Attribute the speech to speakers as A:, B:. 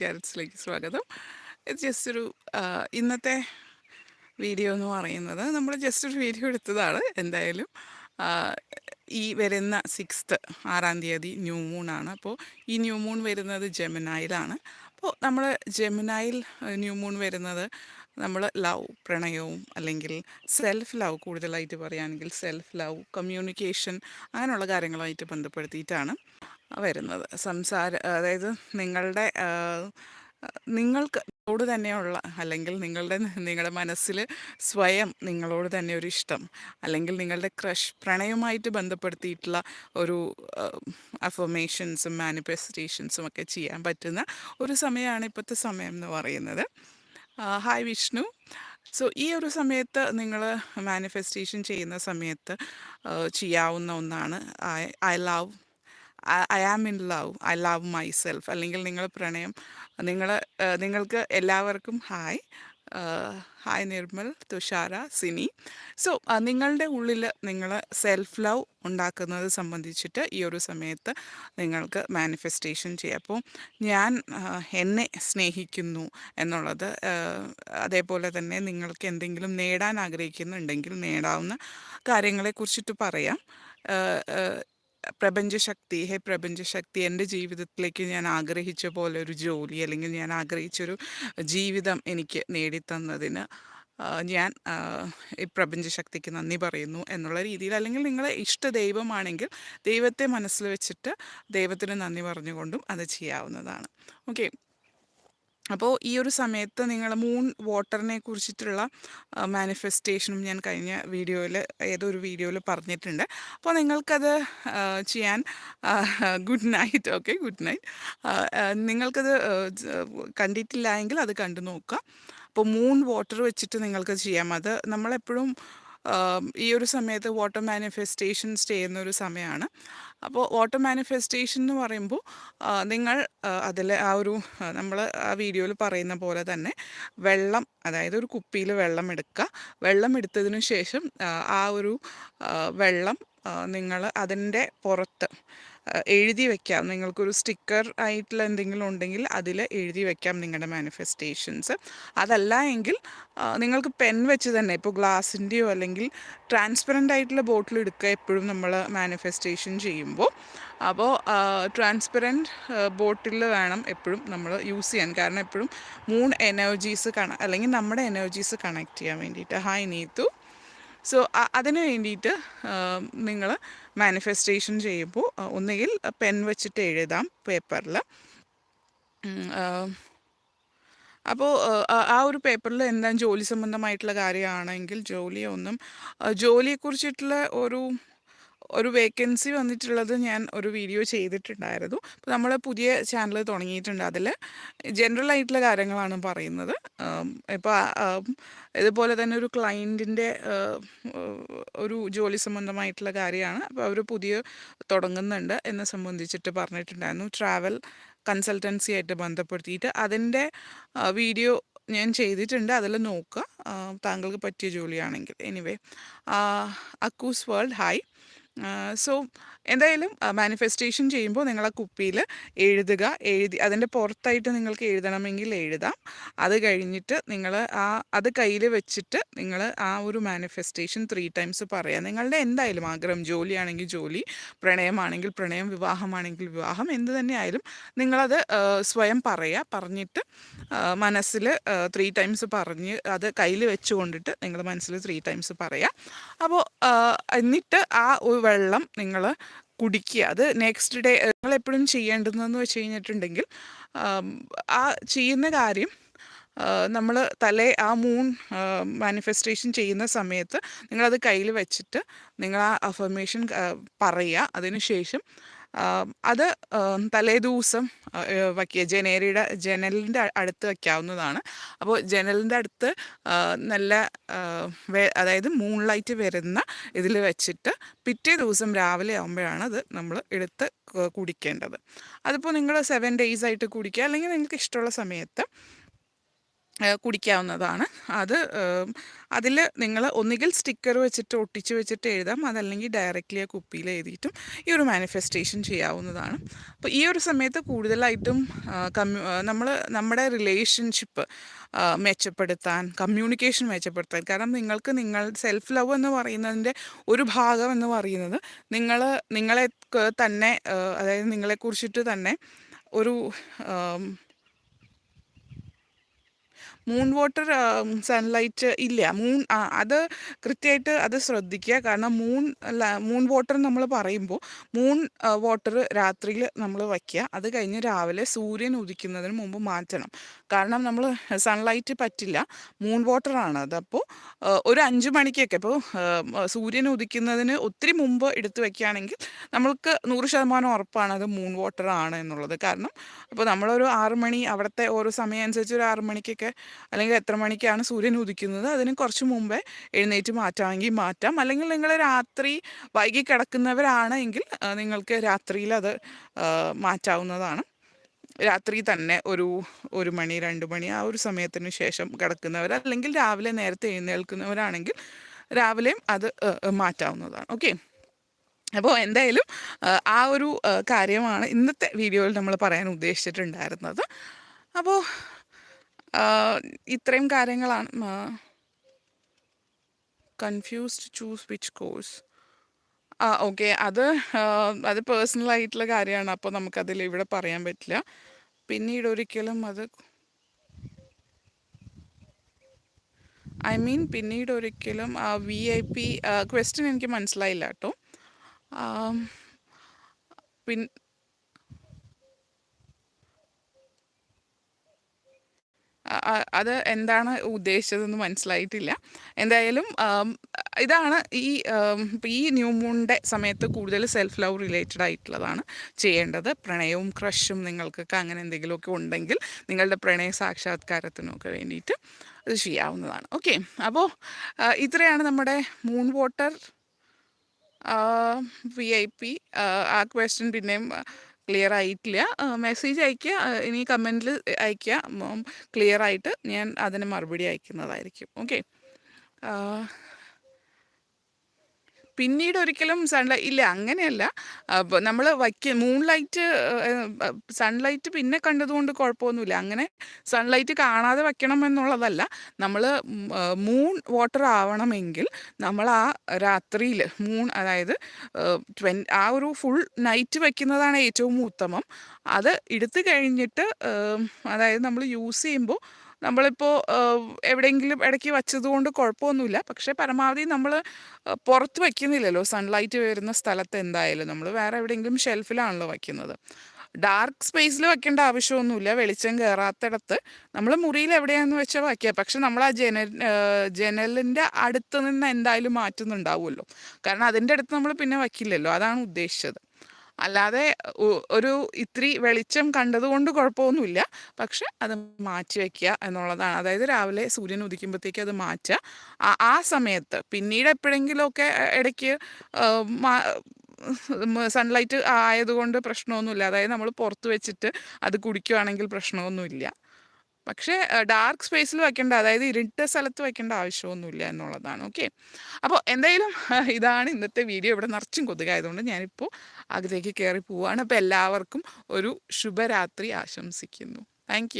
A: ക്യാരറ്റ്സിലേക്ക് സ്വാഗതം. ജസ്റ്റ് ഒരു ഇന്നത്തെ വീഡിയോ എന്ന് പറയുന്നത് നമ്മൾ ജസ്റ്റ് ഒരു വീഡിയോ എടുത്തതാണ്. എന്തായാലും ഈ വരുന്ന സിക്സ്ത്ത് ആറാം തീയതി ന്യൂ മൂൺ ആണ്. അപ്പോൾ ഈ ന്യൂ മൂൺ വരുന്നത് ജെമിനായിലാണ്. അപ്പോൾ നമ്മൾ ജെമിനായിൽ ന്യൂ മൂൺ വരുന്നത് നമ്മൾ ലവ് പ്രണയവും അല്ലെങ്കിൽ സെൽഫ് ലവ് കൂടുതലായിട്ട് പറയുകയാണെങ്കിൽ സെൽഫ് ലവ് കമ്മ്യൂണിക്കേഷൻ അങ്ങനെയുള്ള കാര്യങ്ങളുമായിട്ട് ബന്ധപ്പെടുത്തിയിട്ടാണ്. വരുന്നത്. സംസാര അതായത് നിങ്ങളുടെ നിങ്ങൾക്ക് നിങ്ങളോട് തന്നെയുള്ള അല്ലെങ്കിൽ നിങ്ങളുടെ നിങ്ങളുടെ മനസ്സിൽ സ്വയം നിങ്ങളോട് തന്നെ ഒരു ഇഷ്ടം അല്ലെങ്കിൽ നിങ്ങളുടെ ക്രഷ് പ്രണയവുമായിട്ട് ബന്ധപ്പെടുത്തിയിട്ടുള്ള ഒരു അഫർമേഷൻസും മാനിഫെസ്റ്റേഷൻസും ഒക്കെ ചെയ്യാൻ പറ്റുന്ന ഒരു സമയമാണ് ഇപ്പോഴത്തെ സമയം എന്ന് പറയുന്നത്. ഹായ് വിഷ്ണു. സോ ഈ ഒരു സമയത്ത് നിങ്ങൾ മാനിഫെസ്റ്റേഷൻ ചെയ്യുന്ന സമയത്ത് ചെയ്യാവുന്ന ഒന്നാണ് I I love I am in love. I love myself അല്ലെങ്കിൽ നിങ്ങൾ പ്രണയം. നിങ്ങൾ നിങ്ങൾക്ക് എല്ലാവർക്കും hi. Hi Nirmal Thushara Sini. So നിങ്ങളുടെ ഉള്ളിൽ നിങ്ങൾ സെൽഫ് ലവ് ഉണ്ടാക്കുന്നത് സംബന്ധിച്ചിട്ട് ഈ ഒരു സമയത്ത് നിങ്ങൾക്ക് മാനിഫെസ്റ്റേഷൻ ചെയ്യാം. അപ്പോൾ ഞാൻ എന്നെ സ്നേഹിക്കുന്നു എന്നുള്ളത് അതേപോലെ തന്നെ നിങ്ങൾക്ക് എന്തെങ്കിലും നേടാൻ ആഗ്രഹിക്കുന്നുണ്ടെങ്കിൽ നേടാവുന്ന കാര്യങ്ങളെക്കുറിച്ചിട്ട് പറയാം. പ്രപഞ്ചശക്തി ഹേ പ്രപഞ്ചശക്തി എന്റെ ജീവിതത്തിലേക്ക് ഞാൻ ആഗ്രഹിച്ച പോലെ ഒരു ജോലി അല്ലെങ്കിൽ ഞാൻ ആഗ്രഹിച്ചൊരു ജീവിതം എനിക്ക് നേടിത്തന്നതിന് ഞാൻ ഈ പ്രപഞ്ചശക്തിക്ക് നന്ദി പറയുന്നു എന്നുള്ള രീതിയിൽ അല്ലെങ്കിൽ നിങ്ങളെ ഇഷ്ട ദൈവമാണെങ്കിൽ ദൈവത്തെ മനസ്സിൽ വെച്ചിട്ട് ദൈവത്തിന് നന്ദി പറഞ്ഞുകൊണ്ടും അത് ചെയ്യാവുന്നതാണ്. ഓക്കെ. അപ്പോൾ ഈ ഒരു സമയത്ത് നിങ്ങൾ മൂൺ വാട്ടറിനെ കുറിച്ചിട്ടുള്ള മാനിഫെസ്റ്റേഷനും ഞാൻ കഴിഞ്ഞ വീഡിയോയിൽ ഏതൊരു വീഡിയോയിൽ പറഞ്ഞിട്ടുണ്ട്. അപ്പോൾ നിങ്ങൾക്കത് ചെയ്യാൻ good night okay good night നിങ്ങൾക്കത് കണ്ടിട്ടില്ല എങ്കിൽ അത് കണ്ടു നോക്കുക. അപ്പോൾ മൂൺ വാട്ടർ വെച്ചിട്ട് നിങ്ങൾക്ക് ചെയ്യാം. അത് നമ്മളെപ്പോഴും ഈ ഒരു സമയത്ത് വാട്ടർ മാനിഫെസ്റ്റേഷൻസ് ചെയ്യുന്ന ഒരു സമയമാണ് അപ്പോൾ വാട്ടർ മാനിഫെസ്റ്റേഷൻ എന്ന് പറയുമ്പോൾ നിങ്ങൾ അതിൽ ആ ഒരു നമ്മൾ ആ വീഡിയോയിൽ പറയുന്ന പോലെ തന്നെ വെള്ളം അതായത് ഒരു കുപ്പിയിൽ വെള്ളം എടുക്കുക. വെള്ളം എടുത്തതിന് ശേഷം ആ, ഒരു വെള്ളം നിങ്ങൾ അതിന്റെ പുറത്ത് എഴുതി വെക്കാം. നിങ്ങൾക്കൊരു സ്റ്റിക്കർ ആയിട്ടുള്ള എന്തെങ്കിലും ഉണ്ടെങ്കിൽ അതിൽ എഴുതി വെക്കാം നിങ്ങളുടെ മാനിഫെസ്റ്റേഷൻസ്. അതല്ല എങ്കിൽ നിങ്ങൾക്ക് പെൻ വെച്ച് തന്നെ ഇപ്പോൾ ഗ്ലാസിന്റെയോ അല്ലെങ്കിൽ ട്രാൻസ്പെറന്റ് ആയിട്ടുള്ള ബോട്ടിൽ എടുക്കുക എപ്പോഴും നമ്മൾ മാനിഫെസ്റ്റേഷൻ ചെയ്യുമ്പോൾ. അപ്പോൾ ട്രാൻസ്പെറന്റ് ബോട്ടിൽ വേണം എപ്പോഴും നമ്മൾ യൂസ് ചെയ്യാൻ. കാരണം എപ്പോഴും മൂൺ എനർജീസ് കണ അല്ലെങ്കിൽ നമ്മുടെ എനർജീസ് കണക്ട് ചെയ്യാൻ വേണ്ടിയിട്ട്. ഹായ് നീത്തു സോ അതിന് വേണ്ടിയിട്ട് നിങ്ങൾ മാനിഫെസ്റ്റേഷൻ ചെയ്യുമ്പോൾ ഒന്നുകിൽ പെൻ വെച്ചിട്ട് എഴുതാം പേപ്പറിൽ അപ്പോൾ ആ ഒരു പേപ്പറിൽ എന്താ ജോലി സംബന്ധമായിട്ടുള്ള കാര്യമാണെങ്കിൽ ജോലിയൊന്നും ജോലിയെക്കുറിച്ചിട്ടുള്ള ഒരു ഒരു വേക്കൻസി വന്നിട്ടുള്ളത് ഞാൻ ഒരു വീഡിയോ ചെയ്തിട്ടുണ്ടായിരുന്നു. അപ്പോൾ നമ്മൾ പുതിയ ചാനൽ തുടങ്ങിയിട്ടുണ്ട് അതിൽ ജനറൽ ആയിട്ടുള്ള കാര്യങ്ങളാണ് പറയുന്നത്. ഇപ്പോൾ ഇതുപോലെ തന്നെ ഒരു ക്ലയന്റിന്റെ ഒരു ജോലി സംബന്ധമായിട്ടുള്ള കാര്യമാണ്. അപ്പോൾ അവർ പുതിയ തുടങ്ങുന്നുണ്ട് എന്നെ സംബന്ധിച്ചിട്ട് പറഞ്ഞിട്ടുണ്ടായിരുന്നു. ട്രാവൽ കൺസൾട്ടൻസി ആയിട്ട് ബന്ധപ്പെടുത്തിയിട്ട് അതിന്റെ വീഡിയോ ഞാൻ ചെയ്തിട്ടുണ്ട്. അതിൽ നോക്കുക. താങ്കൾക്ക് പറ്റിയ ജോലിയാണെങ്കിൽ. എനിവേ അക്കൂസ് വേൾഡ് ഹായ് സോ എന്തായാലും മാനിഫെസ്റ്റേഷൻ ചെയ്യുമ്പോൾ നിങ്ങൾ ആ കുപ്പിയിൽ എഴുതുക. എഴുതി അതിന്റെ പുറത്തായിട്ട് നിങ്ങൾക്ക് എഴുതണമെങ്കിൽ എഴുതാം. അത് കഴിഞ്ഞിട്ട് നിങ്ങൾ ആ അത് കയ്യിൽ വെച്ചിട്ട് നിങ്ങൾ ആ ഒരു മാനിഫെസ്റ്റേഷൻ ത്രീ ടൈംസ് പറയാം നിങ്ങളുടെ എന്തായാലും ആഗ്രഹം ജോലിയാണെങ്കിൽ ജോലി പ്രണയമാണെങ്കിൽ പ്രണയം വിവാഹമാണെങ്കിൽ വിവാഹം എന്ത് തന്നെയായാലും നിങ്ങളത് ആ, സ്വയം പറയുക. പറഞ്ഞിട്ട് മനസ്സിൽ ത്രീ ടൈംസ് പറഞ്ഞ് അത് കയ്യിൽ വെച്ചുകൊണ്ടിട്ട് നിങ്ങൾ മനസ്സിൽ ത്രീ ടൈംസ് പറയാം അപ്പോൾ എന്നിട്ട് ആ വെള്ളം നിങ്ങൾ കുടിക്കുക. അത് നെക്സ്റ്റ് ഡേ നിങ്ങൾ എപ്പോഴും ചെയ്യേണ്ടതെന്ന് വെച്ച് കഴിഞ്ഞിട്ടുണ്ടെങ്കിൽ ആ ചെയ്യുന്ന കാര്യം നമ്മൾ തലേ ആ മൂൺ മാനിഫെസ്റ്റേഷൻ ചെയ്യുന്ന സമയത്ത് നിങ്ങളത് കയ്യിൽ വെച്ചിട്ട് നിങ്ങൾ ആ അഫർമേഷൻ പറയുക. അതിനുശേഷം അത് തലേ ദിവസം വയ്ക്കുക ജനേരിയുടെ ജനലിന്റെ അടുത്ത് വയ്ക്കാവുന്നതാണ്. അപ്പോൾ ജനലിന്റെ അടുത്ത് നല്ല അതായത് മൂൺ ലൈറ്റ് വരുന്ന ഇതിൽ വെച്ചിട്ട് പിറ്റേ ദിവസം രാവിലെ ആകുമ്പോഴാണ് അത് നമ്മൾ എടുത്ത് കുടിക്കേണ്ടത്. അതിപ്പോൾ നിങ്ങൾ സെവൻ ഡേയ്സ് ആയിട്ട് കുടിക്കുക. അല്ലെങ്കിൽ നിങ്ങൾക്ക് ഇഷ്ടമുള്ള സമയത്ത് കുടിക്കാവുന്നതാണ്. അത് അതിൽ നിങ്ങൾ ഒന്നുകിൽ സ്റ്റിക്കർ വെച്ചിട്ട് ഒട്ടിച്ച് വെച്ചിട്ട് എഴുതാം. അതല്ലെങ്കിൽ ഡയറക്റ്റ്ലി ആ കുപ്പിയിൽ എഴുതിയിട്ടും ഈ ഒരു മാനിഫെസ്റ്റേഷൻ ചെയ്യാവുന്നതാണ്. അപ്പോൾ ഈ ഒരു സമയത്ത് കൂടുതലായിട്ടും കമ്മ്യൂ നമ്മൾ നമ്മുടെ റിലേഷൻഷിപ്പ് മെച്ചപ്പെടുത്താൻ കമ്മ്യൂണിക്കേഷൻ മെച്ചപ്പെടുത്താൻ കാരണം നിങ്ങൾക്ക് നിങ്ങൾ സെൽഫ് ലവ് എന്ന് പറയുന്നതിന്റെ ഒരു ഭാഗം എന്ന് പറയുന്നത് നിങ്ങൾ നിങ്ങളെ തന്നെ അതായത് നിങ്ങളെക്കുറിച്ചിട്ട് തന്നെ ഒരു മൂൺ വാട്ടർ സൺലൈറ്റ് ഇല്ല. മൂൺ അത് കൃത്യമായിട്ട് അത് ശ്രദ്ധിക്കുക. കാരണം മൂൺ മൂൺ വാട്ടർ നമ്മൾ പറയുമ്പോൾ മൂൺ വാട്ടർ രാത്രിയിൽ നമ്മൾ വയ്ക്കുക. അത് കഴിഞ്ഞ് രാവിലെ സൂര്യൻ ഉദിക്കുന്നതിന് മുമ്പ് മാറ്റണം. കാരണം നമ്മൾ സൺലൈറ്റ് പറ്റില്ല. മൂൺ വാട്ടറാണ് അത്. അപ്പോൾ ഒരു അഞ്ച് മണിക്കൊക്കെ ഇപ്പോൾ സൂര്യൻ ഉദിക്കുന്നതിന് ഒത്തിരി മുമ്പ് എടുത്ത് വയ്ക്കുകയാണെങ്കിൽ നമ്മൾക്ക് നൂറ് ശതമാനം ഉറപ്പാണ് അത് മൂൺ വാട്ടർ ആണ് എന്നുള്ളത്. കാരണം ഇപ്പോൾ നമ്മളൊരു ആറ് മണി അവിടുത്തെ ഓരോ സമയം അനുസരിച്ച് ഒരു ആറ് മണിക്കൊക്കെ അല്ലെങ്കിൽ എത്ര മണിക്കാണ് സൂര്യൻ ഉദിക്കുന്നത് അതിന് കുറച്ച് മുമ്പേ എഴുന്നേറ്റ് മാറ്റാമെങ്കിൽ മാറ്റാം. അല്ലെങ്കിൽ നിങ്ങൾ രാത്രി വൈകി കിടക്കുന്നവരാണെങ്കിൽ നിങ്ങൾക്ക് രാത്രിയിൽ അത് മാറ്റാവുന്നതാണ്. രാത്രി തന്നെ ഒരു ഒരു മണി രണ്ട് മണി ആ ഒരു സമയത്തിന് ശേഷം കിടക്കുന്നവർ അല്ലെങ്കിൽ രാവിലെ നേരത്തെ എഴുന്നേൽക്കുന്നവരാണെങ്കിൽ രാവിലെയും അത് മാറ്റാവുന്നതാണ്. ഓക്കെ? അപ്പോൾ എന്തായാലും ആ, ഒരു കാര്യമാണ് ഇന്നത്തെ വീഡിയോയിൽ നമ്മൾ പറയാൻ ഉദ്ദേശിച്ചിട്ടുണ്ടായിരുന്നത്. അപ്പോൾ ഇത്രയും കാര്യങ്ങളാണ് കൺഫ്യൂസ്ഡ് ചൂസ് വിച്ച് കോഴ്സ് ആ ഓക്കെ അത് അത് പേഴ്സണൽ ആയിട്ടുള്ള കാര്യമാണ് അപ്പോൾ നമുക്കതിൽ ഇവിടെ പറയാൻ പറ്റില്ല. പിന്നീട് ഒരിക്കലും അത് ഐ മീൻ പിന്നീട് ഒരിക്കലും വി ഐ പി ക്വസ്റ്റ്യൻ എനിക്ക് മനസ്സിലായില്ല കേട്ടോ. പിൻ അത് എന്താണ് ഉദ്ദേശിച്ചതെന്ന് മനസ്സിലായിട്ടില്ല. എന്തായാലും ഇതാണ് ഈ ഈ ന്യൂ മൂണിന്റെ സമയത്ത് കൂടുതൽ സെൽഫ് ലവ് റിലേറ്റഡ് ആയിട്ടുള്ളതാണ് ചെയ്യേണ്ടത്. പ്രണയവും ക്രഷും നിങ്ങൾക്കൊക്കെ അങ്ങനെ എന്തെങ്കിലുമൊക്കെ ഉണ്ടെങ്കിൽ നിങ്ങളുടെ പ്രണയ സാക്ഷാത്കാരത്തിനൊക്കെ വേണ്ടിയിട്ട് അത് ചെയ്യാവുന്നതാണ്. ഓക്കെ അപ്പോൾ ഇത്രയാണ് നമ്മുടെ moon water V I P ആ ക്വസ്റ്റ്യൻ പിന്നെയും ക്ലിയർ ആയിട്ടില്ല. മെസ്സേജ് അയയ്ക്കുക. ഇനി കമന്റിൽ അയയ്ക്കുക. ക്ലിയർ ആയിട്ട് ഞാൻ അതിന് മറുപടി അയക്കുന്നതായിരിക്കും. ഓക്കെ പിന്നീട് ഒരിക്കലും സൺലൈറ്റ് ഇല്ല അങ്ങനെയല്ല. അപ്പോൾ നമ്മൾ വയ്ക്ക മൂൺ ലൈറ്റ് സൺലൈറ്റ് പിന്നെ കണ്ടതുകൊണ്ട് കുഴപ്പമൊന്നുമില്ല അങ്ങനെ സൺലൈറ്റ് കാണാതെ വയ്ക്കണം എന്നുള്ളതല്ല. നമ്മൾ മൂൺ വാട്ടർ ആവണമെങ്കിൽ നമ്മൾ ആ രാത്രിയിൽ മൂൺ അതായത് ട്വൻ ആ ഒരു ഫുൾ നൈറ്റ് വയ്ക്കുന്നതാണ് ഏറ്റവും ഉത്തമം. അത് എടുത്തു കഴിഞ്ഞിട്ട് അതായത് നമ്മൾ യൂസ് ചെയ്യുമ്പോൾ നമ്മളിപ്പോൾ എവിടെയെങ്കിലും ഇടയ്ക്ക് വച്ചതുകൊണ്ട് കുഴപ്പമൊന്നുമില്ല. പക്ഷേ പരമാവധി നമ്മൾ പുറത്ത് വയ്ക്കുന്നില്ലല്ലോ. സൺലൈറ്റ് വരുന്ന സ്ഥലത്ത് എന്തായാലും നമ്മൾ വേറെ എവിടെയെങ്കിലും ഷെൽഫിലാണല്ലോ വയ്ക്കുന്നത്. ഡാർക്ക് സ്പേസിൽ വെക്കേണ്ട ആവശ്യമൊന്നുമില്ല. വെളിച്ചം കയറാത്തിടത്ത് നമ്മൾ മുറിയിൽ എവിടെയാണെന്ന് വെച്ചാൽ വയ്ക്കുക. പക്ഷെ നമ്മൾ ആ ജനൽ ജനലിന്റെ അടുത്ത് നിന്ന് എന്തായാലും മാറ്റുന്നുണ്ടാവുമല്ലോ. കാരണം അതിന്റെ അടുത്ത് നമ്മൾ പിന്നെ വയ്ക്കില്ലല്ലോ. അതാണ് ഉദ്ദേശിച്ചത്. അല്ലാതെ ഒരു ഇത്തിരി വെളിച്ചം കണ്ടതുകൊണ്ട് കുഴപ്പമൊന്നുമില്ല. പക്ഷെ അത് മാറ്റി വയ്ക്കുക എന്നുള്ളതാണ്. അതായത് രാവിലെ സൂര്യൻ ഉദിക്കുമ്പോഴത്തേക്ക് അത് മാറ്റുക. ആ സമയത്ത് പിന്നീട് എപ്പോഴെങ്കിലുമൊക്കെ ഇടയ്ക്ക് സൺലൈറ്റ് ആയതുകൊണ്ട് പ്രശ്നമൊന്നുമില്ല. അതായത് നമ്മൾ പുറത്ത് വെച്ചിട്ട് അത് കുടിക്കുകയാണെങ്കിൽ പ്രശ്നമൊന്നുമില്ല. പക്ഷേ ഡാർക്ക് സ്പേസിൽ വെക്കേണ്ട അതായത് ഇരുട്ട സ്ഥലത്ത് വെക്കേണ്ട ആവശ്യമൊന്നുമില്ല എന്നുള്ളതാണ്. ഓക്കെ? അപ്പോൾ എന്തായാലും ഇതാണ് ഇന്നത്തെ വീഡിയോ. ഇവിടെ നിറച്ചും കൊതുകായതുകൊണ്ട് ഞാനിപ്പോൾ അകത്തേക്ക് കയറി പോവുകയാണ് അപ്പോൾ എല്ലാവർക്കും ഒരു ശുഭരാത്രി ആശംസിക്കുന്നു. താങ്ക്